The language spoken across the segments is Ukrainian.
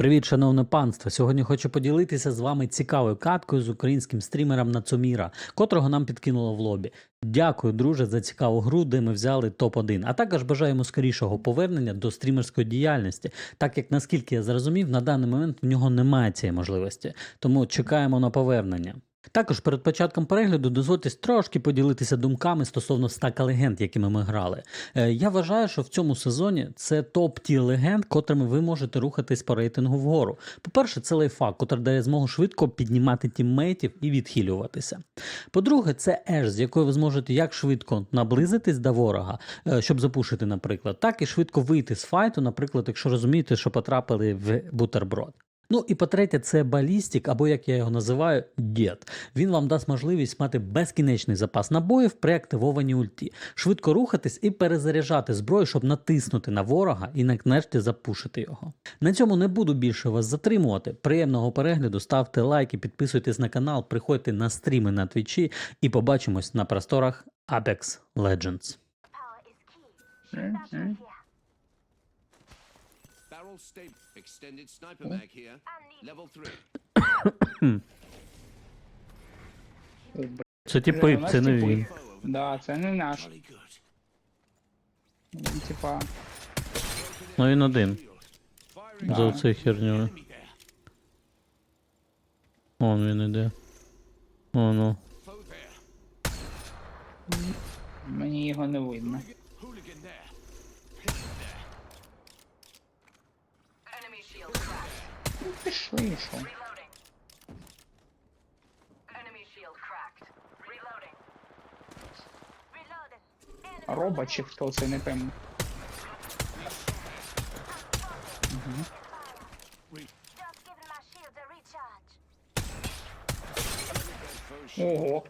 Привіт, шановне панство! Сьогодні хочу поділитися з вами цікавою каткою з українським стрімером Нацуміра, котрого нам підкинуло в лобі. Дякую, друже, за цікаву гру, де ми взяли топ-1. А також бажаємо скорішого повернення до стрімерської діяльності, так як наскільки я зрозумів, на даний момент в нього немає цієї можливості. Тому чекаємо на повернення. Також перед початком перегляду дозвольте трошки поділитися думками стосовно стака легенд, якими ми грали. Е, Я вважаю, що в цьому сезоні це топ ті легенд, котрими ви можете рухатись по рейтингу вгору. По-перше, це лайфхак, котрий дає змогу швидко піднімати тіммейтів і відхилюватися. По-друге, це еш, з якою ви зможете як швидко наблизитись до ворога, е, щоб запушити, наприклад, так і швидко вийти з файту, наприклад, якщо розумієте, що потрапили в бутерброд. Ну і по-третє, це балістик, або як я його називаю, дід. Він вам дасть можливість мати безкінечний запас набоїв при активованій ульті, швидко рухатись і перезаряджати зброю, щоб натиснути на ворога і нарешті запушити його. На цьому не буду більше вас затримувати. Приємного перегляду, ставте лайки, підписуйтесь на канал, приходьте на стріми на твічі і побачимось на просторах Apex Legends. Barrel state extended sniper mag here. Level three. Ой, б- Це типи, це не він. Да, це не наш. Він, Типа, Ну він один. Firing За оцею херню. Вон він іде. О, ну. Мені його не видно. Hooligan there. enemy shield cracked. Ну, пішли, що. Reloading. Enemy shield cracked. Reloading. Reloading. Enemy Робот чи хто це, не пойму. Just giving my shield a recharge. Ого.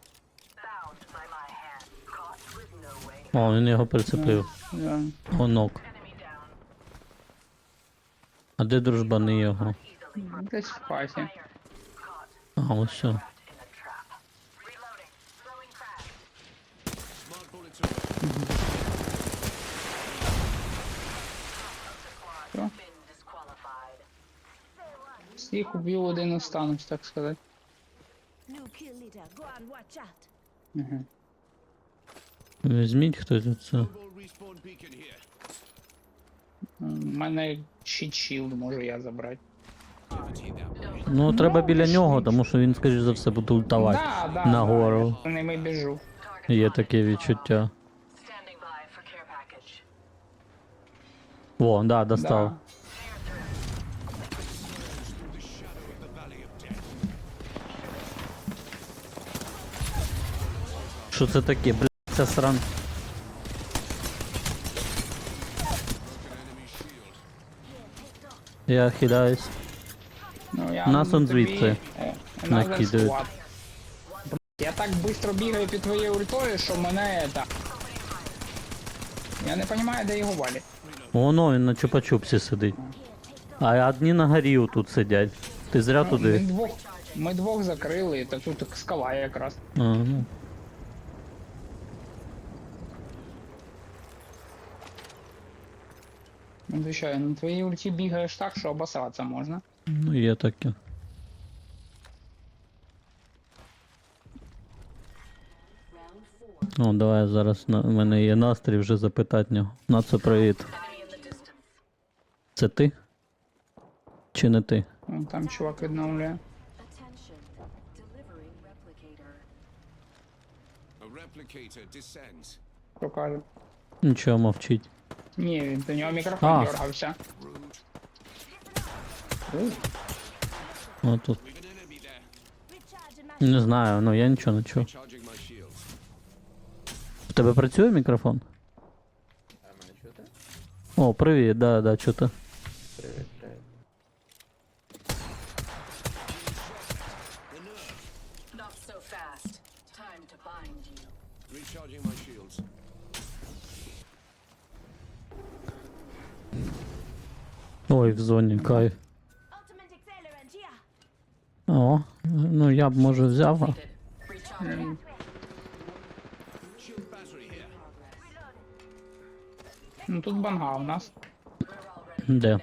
Bound by my hand. Caught with no way. О, він його прицепив. Да. Онок. Enemy down. А де дружбани його? Десь в. Caught. А, ось все. Disqualified. Всіх убив один останусь, так сказати. Угу. Візьміть хтось це. У мене shield можу я забрати. Way. Ну, треба біля нього, тому що він, скоріш за все, буде ультавати. Да, да, Нагору. Да, я за ними біжу. Є таке відчуття. Standing by for care package. О, да, достав. Да. Що це таке? Бля, це сран. Я хиляюсь. Ну, Нас он звідси накидають. склад. Я так швидко бігаю під твоєю ультою, що мене так. Я не розумію, де його валять. Воно він на чупа-чупсі сидить. А одні на горі тут сидять. Ти зря Ми туди. двох, ми двох закрили, та тут скала якраз. А, ну. Ну, звичайно, на твоїй ульті бігаєш так, що обосратися можна. Ну, є таке. О, давай зараз на у мене є настрій вже запитати нього. На це привіт. Це ти? Чи не ти? Вон Там чувак відновлює. Каже? Нічого мовчить. Ні, він до нього мікрофон А. дергався. Rude. О, тут. We've an enemy there. Recharging my Не знаю, ну я нічого не чув. Charging my shields. У тебе працює мікрофон? О, привіт, да, да, чути. Not so fast. Time to bind you. Recharging my shields. Ой, в зоні кайф. О, ну я б може взяв. here. Ну тут банга у нас. Де?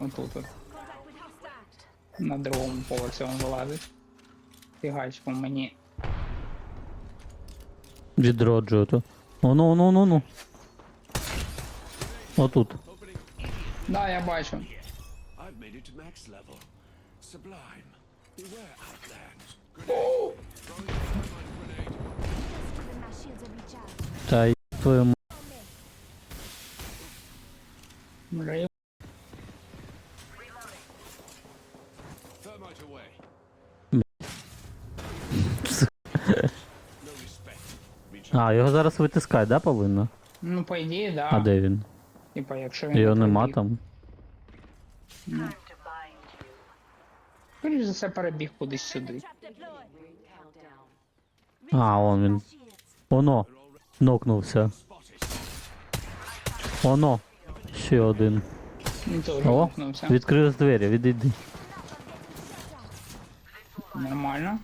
Отут от. На другому поверсі він вилазить. Фігачку мені. Відроджую то. Оно, оно, оно, оно. Отут. Да, я бачу. I've made it to max level. Sublime. Та й твою м- А, його зараз витискати, да, повинно? Ну, по ідеї, да. А де він? Типа, якщо він. Його не нема там. You. Скоріш за все перебіг кудись сюди. А, он він. Оно. Нокнувся. Оно. Ще один. Він теж О, гукнувся. відкрив двері, відійди. Нормально.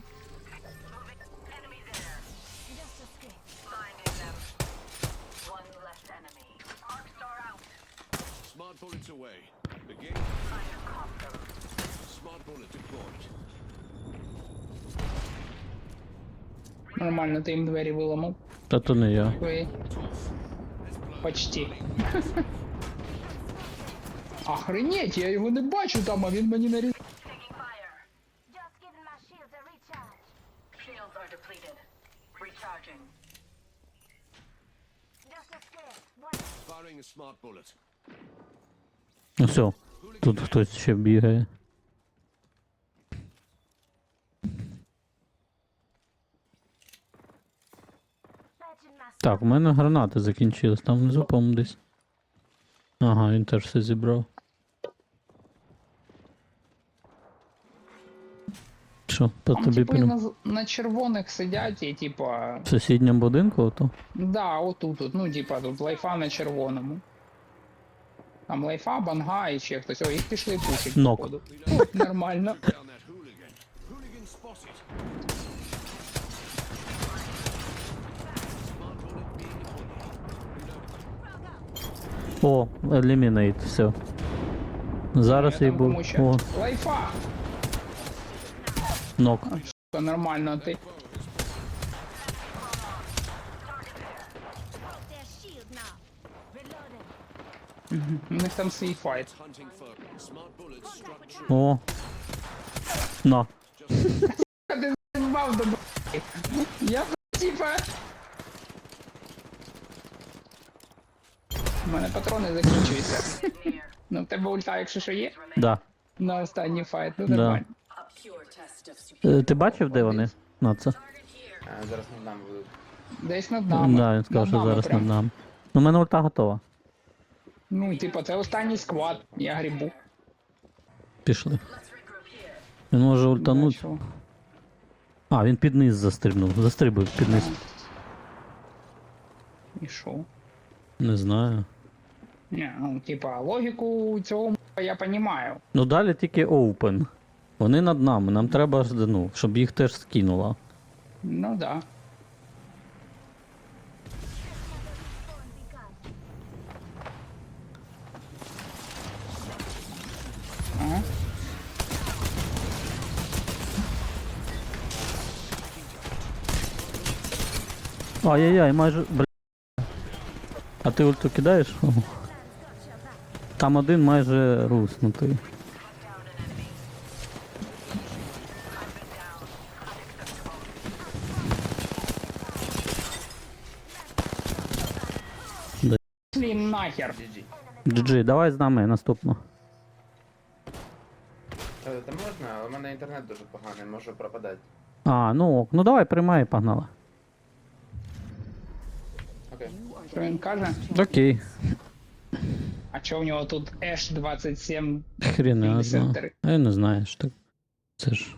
Them. Нормально, ти їм двері виламав. Та то не я. Твої. Почти. Охренеть, я його не бачу там, а він мені наріз... Taking fire. Just giving my shields a recharge. Shields are depleted. Recharging. Just a square. One Firing a smart bullet. Ну все. Тут хтось ще бігає. Так, у мене гранати закінчились. Там внизу, по-моєму, десь. Ага, він теж все зібрав. Що, по Там тобі типу прям на, з- на червоних сидять і типа. в сусідньому будинку ото? Да, отут, от, ну типа тут лайфа на червоному. Там лайфа, банга і ще хтось. О, їх пішли пушить. Нок. походу. О, Нормально. Down that hooligan. Hooligan spotted. Smart bullet being deployed. О, елімінейт, все. Зараз Я їй там був. кому ще. О, Лайфа! нок. Все нормально, ти. broke their shield now. Reloading. У них там свій файт. Hunting for smart bullets struck true. О. На. А ти з***бав до б***ь. Я типа. Мене патрони закінчуються. Ну, в тебе ульта, якщо що є, Да. на останній файт, ну Да. нормально. Е, Ти бачив, де вони? На це? А, зараз над нами будуть. Десь над нами. Да, він сказав, що нами зараз прям. над нами. Ну, у мене ульта готова. Ну, типа, це останній сквад, я грибу. Пішли. Він може ультануть. Бачу. А, він під низ застрибнув. Застрибує під низ. І що? Не знаю. Ні, ну, типа, логіку цього я понімаю. Ну далі тільки open. Вони над нами. Нам треба, ну, щоб їх теж скинуло. Ну да. Ага. Ай-яй-яй, майже. А ти ульту кидаєш? Там один майже руснутий. Пішли нахер. GG, давай з нами наступну. Е, Та можна, але в мене інтернет дуже поганий, може пропадати. А, ну ок. Ну давай, приймай, погнали. Окей. Що він каже? Окей. А чого в нього тут H27 Хрін я знаю. 53? А я не знаю, що так. Це ж